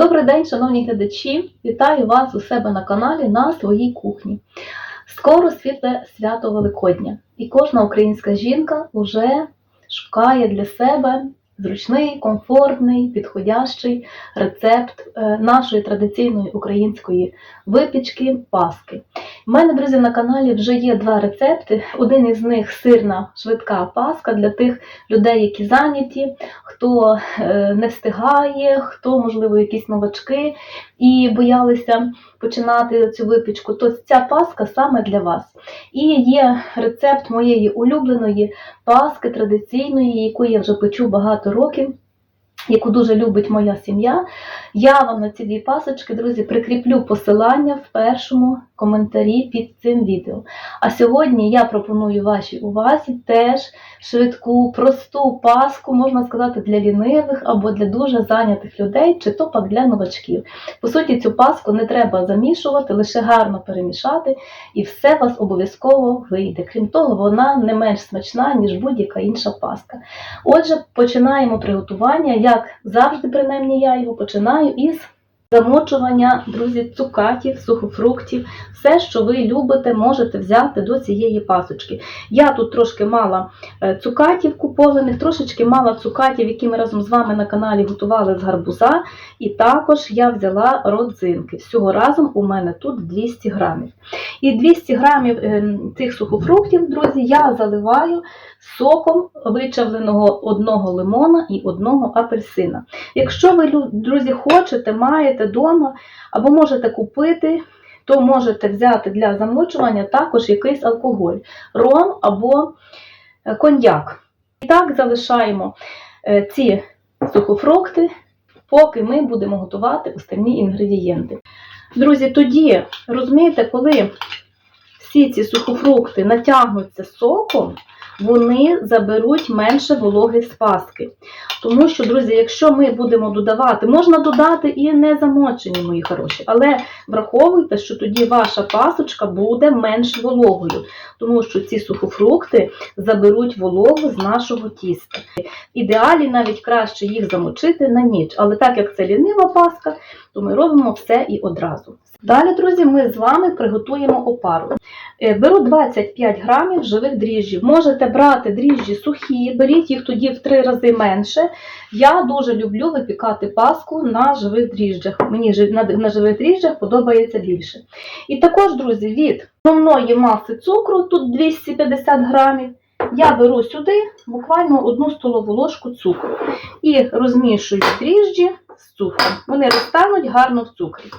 Добрий день, шановні глядачі! Вітаю вас у себе на каналі на своїй кухні. Скоро світле свято Великодня, і кожна українська жінка вже шукає для себе зручний, комфортний, підходящий рецепт е, нашої традиційної української випічки паски. У мене, друзі, на каналі вже є два рецепти. Один із них сирна швидка паска для тих людей, які зайняті, хто е, не встигає, хто, можливо, якісь новачки і боялися починати цю випічку, то ця паска саме для вас. І є рецепт моєї улюбленої паски традиційної, яку я вже печу багато років. Яку дуже любить моя сім'я. Я вам на ці дві пасочки, друзі, прикріплю посилання в першому коментарі під цим відео. А сьогодні я пропоную вашій увазі теж швидку, просту паску, можна сказати, для лінивих або для дуже зайнятих людей, чи то пак для новачків. По суті, цю паску не треба замішувати, лише гарно перемішати, і все вас обов'язково вийде. Крім того, вона не менш смачна, ніж будь-яка інша паска. Отже, починаємо приготування. Як завжди, принаймні, я його починаю із замочування, друзі, цукатів, сухофруктів, все, що ви любите, можете взяти до цієї пасочки. Я тут трошки мала е, цукатів купованих, трошечки мала цукатів, які ми разом з вами на каналі готували з гарбуза. І також я взяла родзинки. Всього разом у мене тут 200 грамів. І 200 грамів е, цих сухофруктів, друзі, я заливаю соком вичавленого одного лимона і одного апельсина. Якщо ви, друзі, хочете, маєте вдома або можете купити, то можете взяти для замочування також якийсь алкоголь, ром або е, коньяк. І так залишаємо е, ці сухофрукти, поки ми будемо готувати остальні інгредієнти. Друзі, тоді, розумієте, коли всі ці сухофрукти натягнуться соком, вони заберуть менше вологи з паски. Тому що, друзі, якщо ми будемо додавати, можна додати і не замочені, мої хороші, але враховуйте, що тоді ваша пасочка буде менш вологою, тому що ці сухофрукти заберуть вологу з нашого тіста. Ідеалі навіть краще їх замочити на ніч, але так як це лінива паска, то ми робимо все і одразу. Далі, друзі, ми з вами приготуємо опару. Е, Беру 25 грамів живих дріжджів. Можете брати дріжджі сухі, беріть їх тоді в три рази менше. Я дуже люблю випікати паску на живих дріжджах. Мені на, на живих дріжджах подобається більше. І також, друзі, від основної маси цукру, тут 250 грамів, я беру сюди буквально одну столову ложку цукру і розмішую дріжджі з цукром. Вони розтануть гарно в цукрі.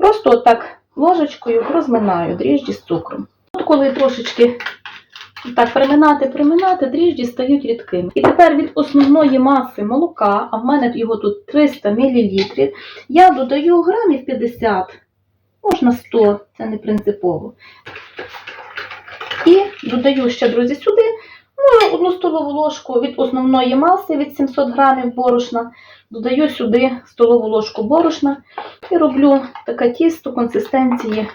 Просто отак ложечкою розминаю дріжджі з цукром. От коли трошечки так приминати, приминати, дріжджі стають рідкими. І тепер від основної маси молока, а в мене його тут 300 мл, я додаю грамів 50, можна 100, це не принципово. І додаю ще, друзі, сюди ну, одну столову ложку від основної маси від 700 грамів борошна. Додаю сюди столову ложку борошна і роблю таке тісто консистенції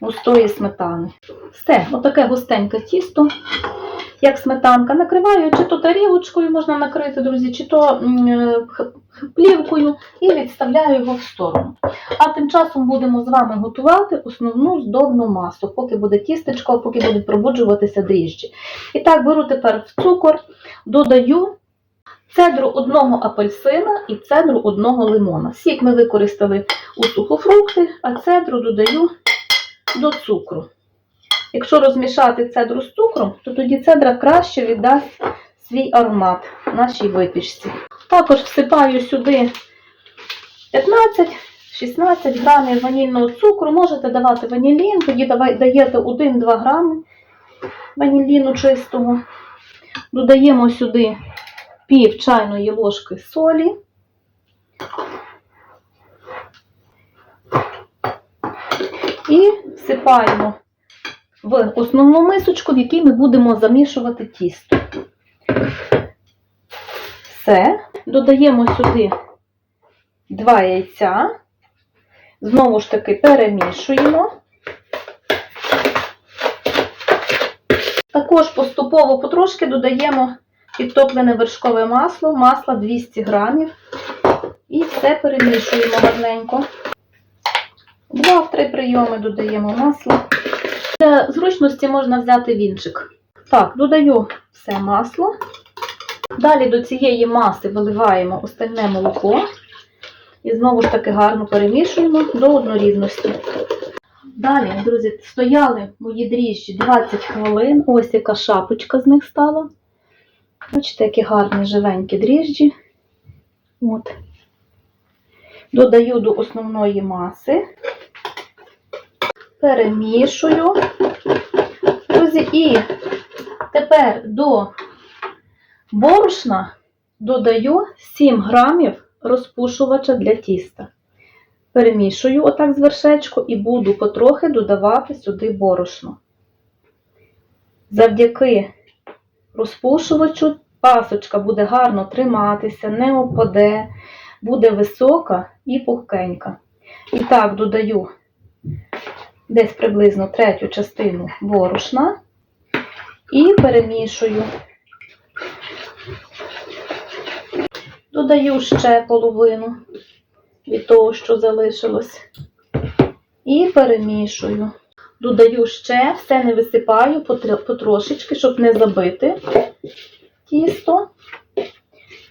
густої сметани. Все, отаке густеньке тісто, як сметанка. Накриваю чи то тарілочкою можна накрити, друзі, чи то е, плівкою і відставляю його в сторону. А тим часом будемо з вами готувати основну здобну масу, поки буде тістечко, поки будуть пробуджуватися дріжджі. І так, беру тепер в цукор, додаю цедру одного апельсина і цедру одного лимона. Сік ми використали у сухофрукти, а цедру додаю до цукру. Якщо розмішати цедру з цукром, то тоді цедра краще віддасть свій аромат нашій випічці. Також всипаю сюди 15-16 грамів ванільного цукру. Можете давати ванілін, тоді даєте 1-2 грами ваніліну чистого. Додаємо сюди пів чайної ложки солі. І всипаємо в основну мисочку, в якій ми будемо замішувати тісто. Все. Додаємо сюди два яйця. Знову ж таки перемішуємо. Також поступово потрошки додаємо підтоплене вершкове масло, масло 200 грамів. І все перемішуємо гарненько. Два-три прийоми додаємо масло. Для зручності можна взяти вінчик. Так, додаю все масло. Далі до цієї маси виливаємо остальне молоко. І знову ж таки гарно перемішуємо до однорідності. Далі, друзі, стояли мої дріжджі 20 хвилин. Ось яка шапочка з них стала. Бачите, які гарні живенькі дріжджі. От. Додаю до основної маси. Перемішую. Друзі, і тепер до борошна додаю 7 грамів розпушувача для тіста. Перемішую отак з вершечку і буду потрохи додавати сюди борошно. Завдяки розпушувачу пасочка буде гарно триматися, не опаде, буде висока і пухкенька. І так додаю десь приблизно третю частину борошна і перемішую. Додаю ще половину від того, що залишилось. І перемішую. Додаю ще, все не висипаю потрошечки, щоб не забити тісто.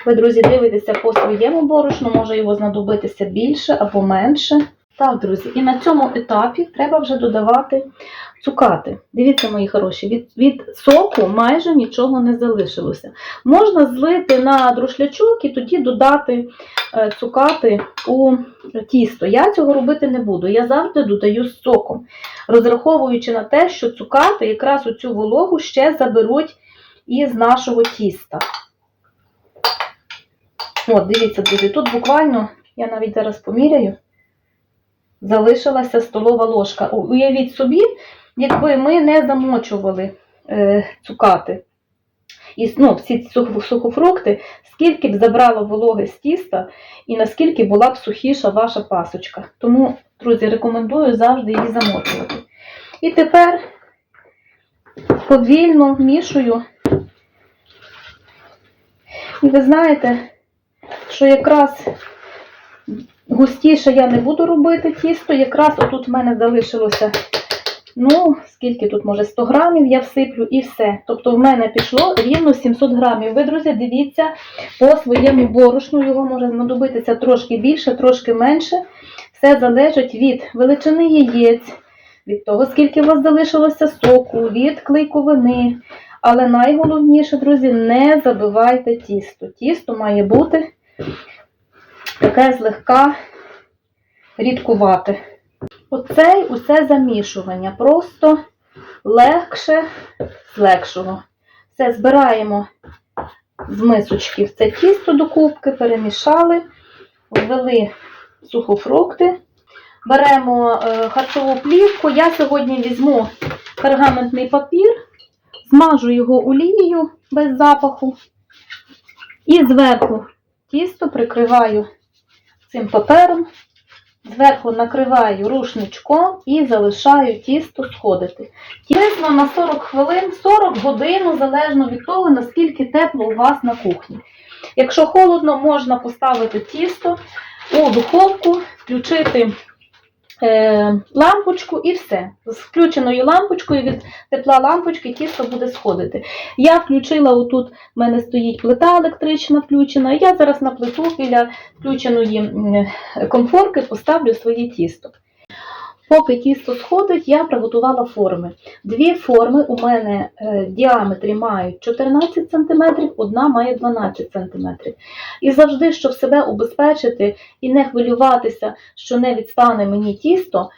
Ви, друзі, дивитеся по своєму борошну, може його знадобитися більше або менше. Так, друзі, і на цьому етапі треба вже додавати цукати. Дивіться, мої хороші, від, від соку майже нічого не залишилося. Можна злити на друшлячок і тоді додати е, цукати у тісто. Я цього робити не буду. Я завжди додаю з соком, розраховуючи на те, що цукати якраз оцю вологу ще заберуть із нашого тіста. От, дивіться, друзі, тут буквально, я навіть зараз поміряю, залишилася столова ложка. Уявіть собі, якби ми не замочували е, цукати, і, ну, всі сухофрукти, скільки б забрало вологи з тіста і наскільки була б сухіша ваша пасочка. Тому, друзі, рекомендую завжди її замочувати. І тепер повільно вмішую. І ви знаєте, що якраз густіше я не буду робити тісто, якраз отут в мене залишилося, ну, скільки тут, може, 100 грамів я всиплю і все. Тобто в мене пішло рівно 700 грамів. Ви, друзі, дивіться по своєму борошну, його може знадобитися трошки більше, трошки менше. Все залежить від величини яєць, від того, скільки у вас залишилося соку, від клейковини. Але найголовніше, друзі, не забивайте тісто. Тісто має бути таке злегка рідкувате. Оце усе замішування. Просто легше з легшого. Все збираємо з мисочки в це тісто до кубки, перемішали, ввели сухофрукти. Беремо е, харчову плівку. Я сьогодні візьму пергаментний папір, змажу його олією без запаху. І зверху тісто прикриваю цим папером, зверху накриваю рушничком і залишаю тісто сходити. Тісно на 40 хвилин, 40 годин, залежно від того, наскільки тепло у вас на кухні. Якщо холодно, можна поставити тісто у духовку, включити лампочку і все. З включеною лампочкою від тепла лампочки тісто буде сходити. Я включила отут, в мене стоїть плита електрична включена. Я зараз на плиту біля включеної м, комфорки поставлю своє тісто. Поки тісто сходить, я приготувала форми. Дві форми у мене е, діаметрі мають 14 см, одна має 12 см. І завжди, щоб себе убезпечити і не хвилюватися, що не відстане мені тісто,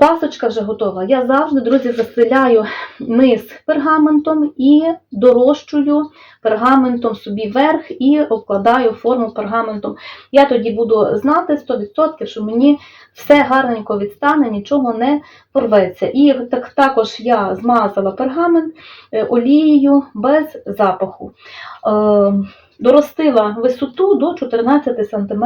пасочка вже готова. Я завжди, друзі, застеляю низ пергаментом і дорощую пергаментом собі верх і обкладаю форму пергаментом. Я тоді буду знати 100%, що мені все гарненько відстане, нічого не порветься. І так, також я змазала пергамент е, олією без запаху. Доростила висоту до 14 см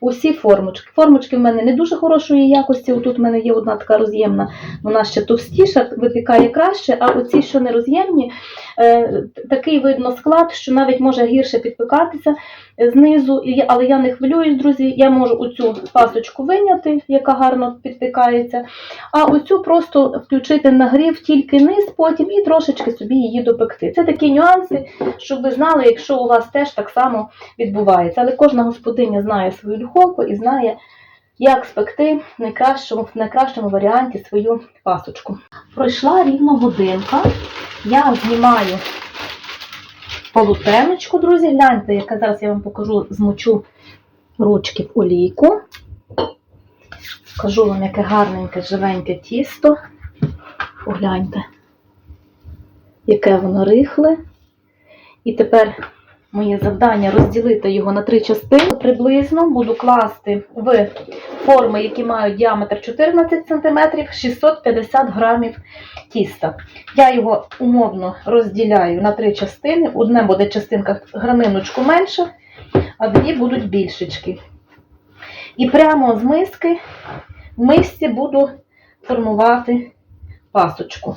усі формочки. Формочки в мене не дуже хорошої якості. Отут в мене є одна така роз'ємна, вона ще товстіша, випікає краще, а оці, що не роз'ємні, е, такий видно склад, що навіть може гірше підпікатися знизу. Але я не хвилююсь, друзі. Я можу оцю пасочку виняти, яка гарно підпікається, а оцю просто включити на грів тільки низ потім і трошечки собі її допекти. Це такі нюанси, щоб ви знали, якщо у вас теж так само відбувається. Але кожна господиня знає свою духовку і знає, як спекти в найкращому, в найкращому варіанті свою пасочку. Пройшла рівно годинка. Я знімаю полутеночку, друзі. Гляньте, яка зараз я вам покажу, змочу ручки в олійку. Покажу вам, яке гарненьке, живеньке тісто. Погляньте, яке воно рихле. І тепер моє завдання розділити його на три частини. Приблизно буду класти в форми, які мають діаметр 14 см, 650 грамів тіста. Я його умовно розділяю на три частини. Одне буде частинка граминочку менше, а дві будуть більшечки. І прямо з миски в мисці буду формувати пасочку.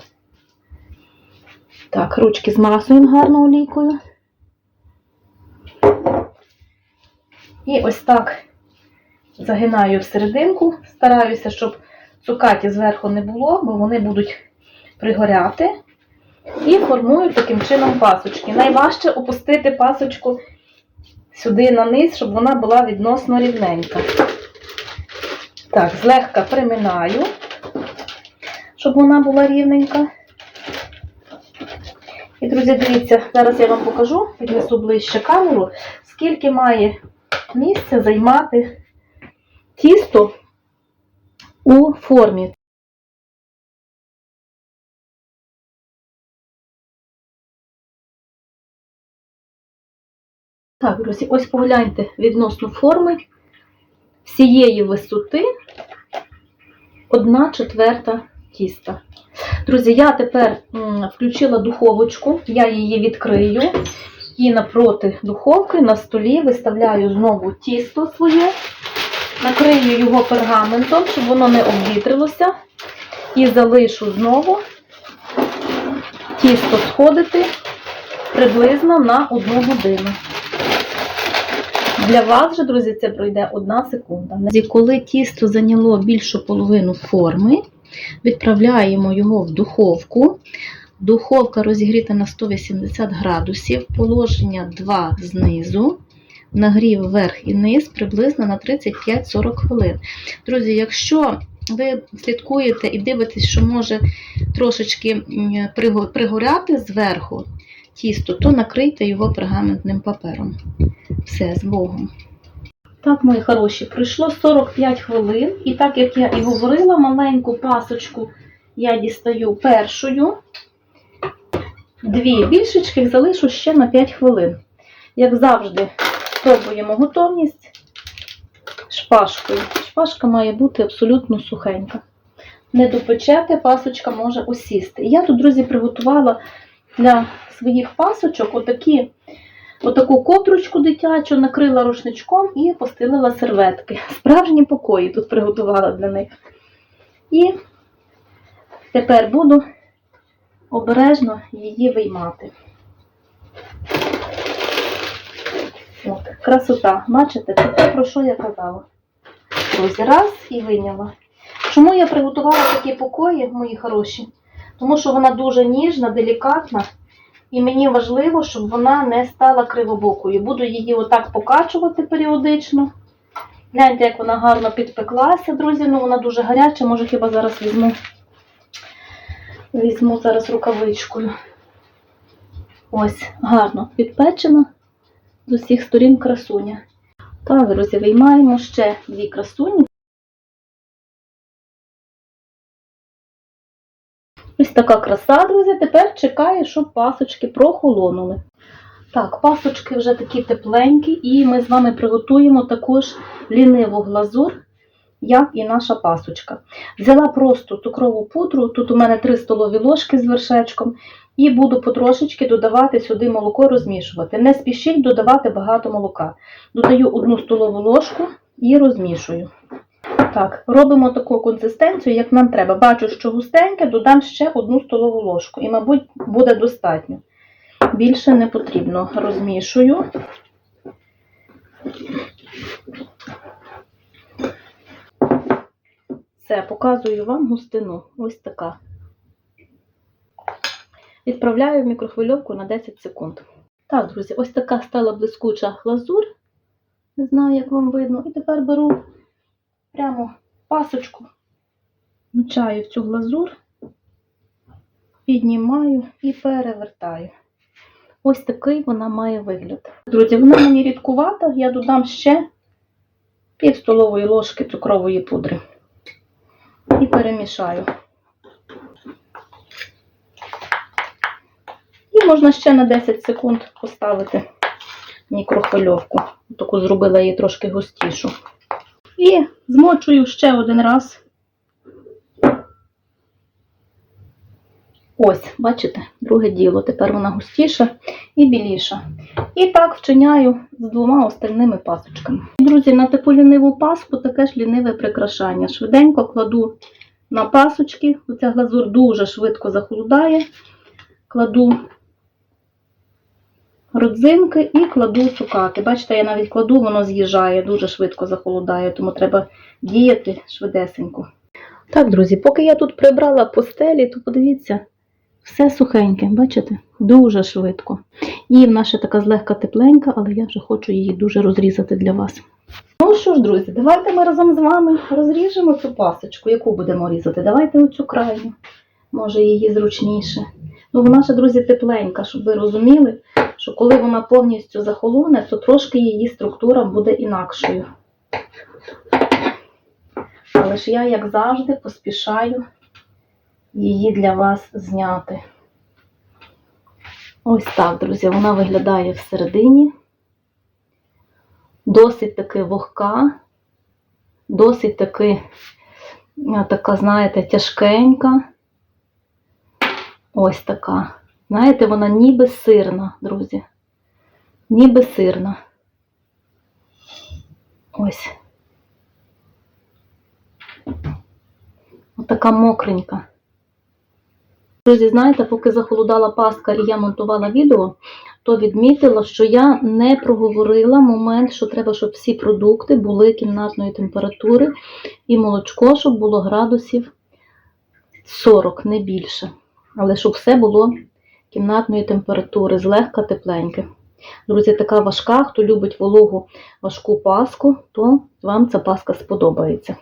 Так, ручки змасуємо гарно олійкою. І ось так загинаю в серединку. Стараюся, щоб цукаті зверху не було, бо вони будуть пригоряти. І формую таким чином пасочки. Найважче опустити пасочку сюди на низ, щоб вона була відносно рівненька. Так, злегка приминаю, щоб вона була рівненька. І, друзі, дивіться, зараз я вам покажу, піднесу ближче камеру, скільки має місця займати тісто у формі. Так, друзі, ось погляньте відносно форми всієї висоти 1 четверта тіста. Друзі, я тепер включила духовочку, я її відкрию і напроти духовки на столі виставляю знову тісто своє, накрию його пергаментом, щоб воно не обвітрилося, і залишу знову тісто сходити приблизно на 1 годину. Для вас же, друзі, це пройде одна секунда. Коли тісто зайняло більшу половину форми, відправляємо його в духовку. Духовка розігріта на 180 градусів, положення 2 знизу, нагрів вверх і низ приблизно на 35-40 хвилин. Друзі, якщо ви слідкуєте і дивитесь, що може трошечки пригоряти зверху тісто, то накрийте його пергаментним папером. Все, з Богом. Так, мої хороші, пройшло 45 хвилин, і так як я і говорила, маленьку пасочку я дістаю першою. Дві більшечки залишу ще на 5 хвилин. Як завжди, пробуємо готовність шпажкою. Шпажка має бути абсолютно сухенька. Не допечете, пасочка може осісти. Я тут, друзі, приготувала для своїх пасочок отакі Отаку ковдручку дитячу накрила рушничком і постелила серветки. Справжні покої тут приготувала для них. І тепер буду обережно її виймати. От, красота. Бачите, це те, про що я казала. Друзі, раз і вийняла. Чому я приготувала такі покої, мої хороші? Тому що вона дуже ніжна, делікатна. І мені важливо, щоб вона не стала кривобокою. Буду її отак покачувати періодично. Гляньте, як вона гарно підпеклася, друзі. Ну вона дуже гаряча, може хіба зараз візьму. Візьму зараз рукавичкою. Ось, гарно підпечена з усіх сторін красуня. Так, друзі, виймаємо ще дві красуні. Ось така краса, друзі. Тепер чекаю, щоб пасочки прохолонули. Так, пасочки вже такі тепленькі, і ми з вами приготуємо також ліниву глазур, як і наша пасочка. Взяла просто цукрову пудру, тут у мене 3 столові ложки з вершечком, І буду потрошечки додавати сюди молоко, розмішувати. Не спішіть додавати багато молока. Додаю одну столову ложку і розмішую. Так, робимо таку консистенцію, як нам треба. Бачу, що густеньке, додам ще одну столову ложку. І, мабуть, буде достатньо. Більше не потрібно. Розмішую. Все, показую вам густину. Ось така. Відправляю в мікрохвильовку на 10 секунд. Так, друзі, ось така стала блискуча глазур. Не знаю, як вам видно. І тепер беру прямо пасочку, мчаю в цю глазур, піднімаю і перевертаю. Ось такий вона має вигляд. Друзі, вона мені рідкувата, я додам ще пів столової ложки цукрової пудри. І перемішаю. І можна ще на 10 секунд поставити мікрохвильовку. Таку зробила її трошки густішу. І змочую ще один раз. Ось, бачите, друге діло. Тепер вона густіша і біліша. І так вчиняю з двома остальними пасочками. Друзі, на таку ліниву паску таке ж ліниве прикрашання. Швиденько кладу на пасочки. Оця глазур дуже швидко захолодає. Кладу родзинки і кладу цукати. Бачите, я навіть кладу, воно з'їжджає, дуже швидко захолодає, тому треба діяти швидесенько. Так, друзі, поки я тут прибрала постелі, то подивіться, все сухеньке, бачите? Дуже швидко. І вона ще така злегка тепленька, але я вже хочу її дуже розрізати для вас. Ну що ж, друзі, давайте ми разом з вами розріжемо цю пасочку. Яку будемо різати? Давайте оцю крайню. Може, її зручніше. Ну, вона ще, друзі, тепленька, щоб ви розуміли, що коли вона повністю захолоне, то трошки її структура буде інакшою. Але ж я, як завжди, поспішаю її для вас зняти. Ось так, друзі, вона виглядає всередині. Досить таки вогка, досить таки, така, знаєте, тяжкенька. Ось така. Знаєте, вона ніби сирна, друзі. Ніби сирна. Ось. Отака мокренька. Друзі, знаєте, поки захолодала паска і я монтувала відео, то відмітила, що я не проговорила момент, що треба, щоб всі продукти були кімнатної температури, і молочко, щоб було градусів 40, не більше. Але щоб все було кімнатної температури, злегка тепленьке. Друзі, така важка, хто любить вологу важку паску, то вам ця паска сподобається.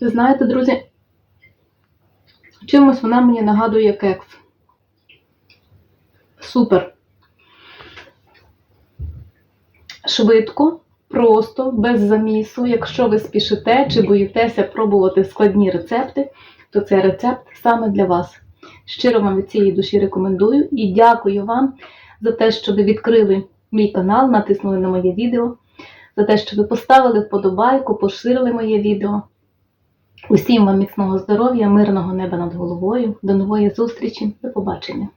Ви знаєте, друзі, чимось вона мені нагадує кекс. Супер. Швидко, просто, без замісу. Якщо ви спішите чи боїтеся пробувати складні рецепти, то цей рецепт саме для вас. Щиро вам від цієї душі рекомендую і дякую вам за те, що ви відкрили мій канал, натиснули на моє відео, за те, що ви поставили вподобайку, поширили моє відео. Усім вам міцного здоров'я, мирного неба над головою. До нової зустрічі. До побачення!